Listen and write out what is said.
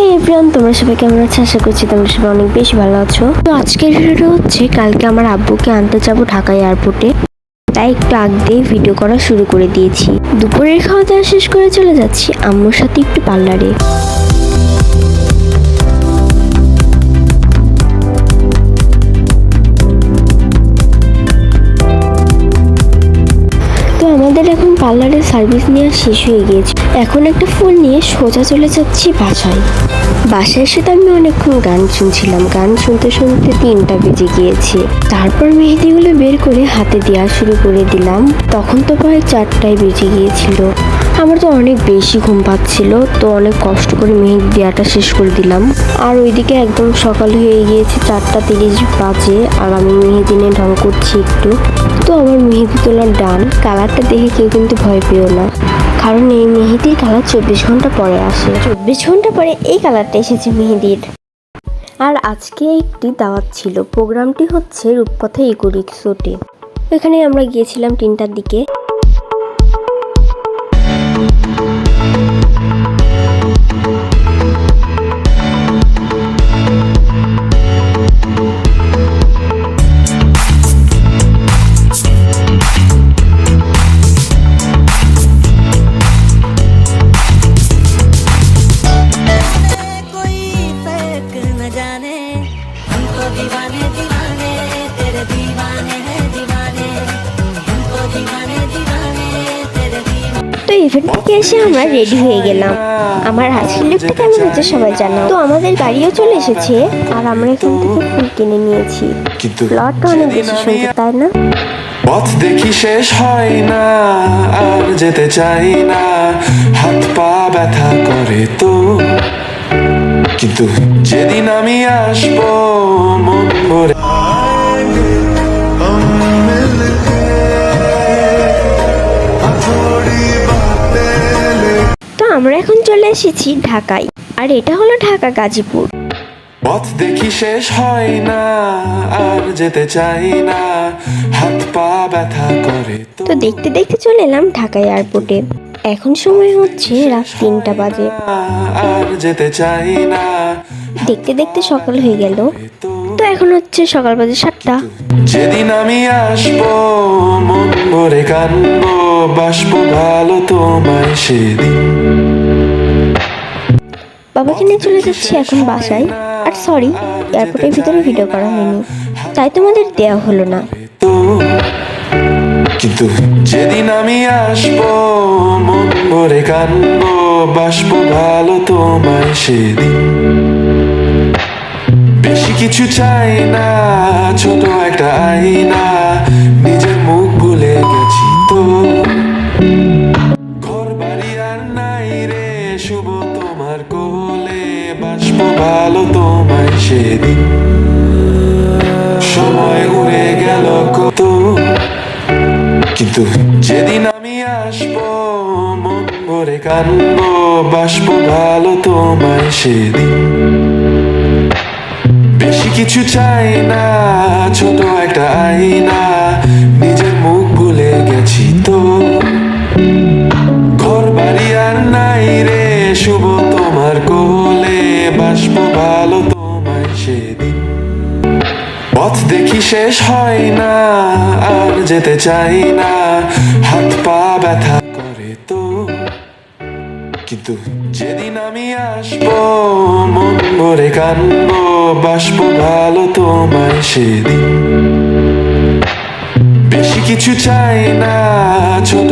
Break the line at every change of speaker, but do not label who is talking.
হে everyone তোমরা সবাই কেমন আছো? আশা করছি তোমরা সবাই অনেক বেশি ভালো আছো। তো আজকের ভিডিওটা হচ্ছে, কালকে আমার আব্বুকে আনতে যাব ঢাকা এয়ারপোর্টে তাই একটু আগ দিয়ে ভিডিও করা শুরু করে দিয়েছি। দুপুরের খাওয়া দাওয়া শেষ করে চলে যাচ্ছি, আম্মুর সাথে একটু পার্লারে। পার্লারের সার্ভিস নেওয়া শেষ হয়ে গিয়েছে। এখন একটা ফোন নিয়ে সোজা চলে যাচ্ছি বাসায়। বাসায় এসে তো আমি অনেকক্ষণ গান শুনছিলাম। গান শুনতে শুনতে তিনটা বেজে গিয়েছে। তারপর মেহেদিগুলো বের করে হাতে দেওয়া শুরু করে দিলাম। তখন তো প্রায় চারটায় বেজে গিয়েছিল। আমার তো অনেক বেশি ঘুম পাচ্ছিল, তো অনেক কষ্ট করে মেহেদি দেওয়াটা শেষ করে দিলাম। আর ওইদিকে একদম সকাল হয়ে গিয়েছে চারটা তিরিশ বাজে, আর আমি মেহেদি নিয়ে ঢং করছি একটু। তো আমার মেহেদি তোলার ডান কালারটা দেখে কেউ কিন্তু ভয় পেও না। কারণ এই মেহেদির কালার চব্বিশ ঘণ্টা পরে আসে। চব্বিশ ঘণ্টা পরে এই কালারটা এসেছে মেহেদির। আর আজকে একটি দাওয়াত ছিল। প্রোগ্রামটি হচ্ছে রূপপথে ইকো রিক্সোতে। এখানে আমরা গিয়েছিলাম তিনটার দিকে। ইভেন্ট থেকে এসে আমরা রেডি হয়ে গেলাম। আমার আজকের লুকটা কেমন হচ্ছে সবাই জানাও। তো আমাদের গাড়িও চলে এসেছে আর আমরা এখান থেকে ফুল কিনে নিয়েছি।
কিন্তু
প্লটটা অনেক বেশি সুন্দর তাই না?
পথ দেখি শেষ হয় না আর যেতে চাই না। হাত পা ব্যথা করে তো। কিন্তু যেদিন আমি আসব মন ভরে
এসেছি ঢাকায়। আর এটা হলো ঢাকা গাজীপুর।
পথ দেখি শেষ হয় না আর যেতে চাই না। হাত পা ব্যথা করে তো
দেখতে দেখতে চলে এলাম ঢাকা এয়ারপোর্টে। এখন সময় হচ্ছে রাত তিনটা বাজে।
আর যেতে চাই না।
দেখতে দেখতে সকাল হয়ে গেল। তো এখন হচ্ছে সকাল বাজে সাতটা।
যেদিন আমি আসব মন ভরে কানবো বাসবো ভালো তোমায় সেদিন।
বাবাকে নিয়ে চলে যাচ্ছি এখন বাসায়। আর সরি এয়ারপোর্টের ভিতরে ভিডিও করা হয়নি। তাই তোমাদের দেয়া হলো না।
কিন্তু যেদিন আমি আসব, মন ভরে কানবো বাসবো ভালো তোমায় সেদিন। বেশি কিছু চাই না, ছোট একটা আইনা নিজের মুখ ভুলে গেছি তো। সেদিন সময় উড়ে গেল কত। কিন্তু যেদিন আমি আসব, মন ভরে কানবো বাসবো ভালো তোমায় সেদিন। বেশি কিছু চাই না, ছোট একটা আইনা নিজের মুখ ভুলে গেছি তো। পথ দেখি শেষ হয় না, আর যেতে চাই না। হাত পা ব্যথা করে তো, কিন্তু যেদিন আমি আসব, মন ভরে কানবো বাসবো ভালো তোমায় সেদিন। বেশি কিছু চাই না, ছোট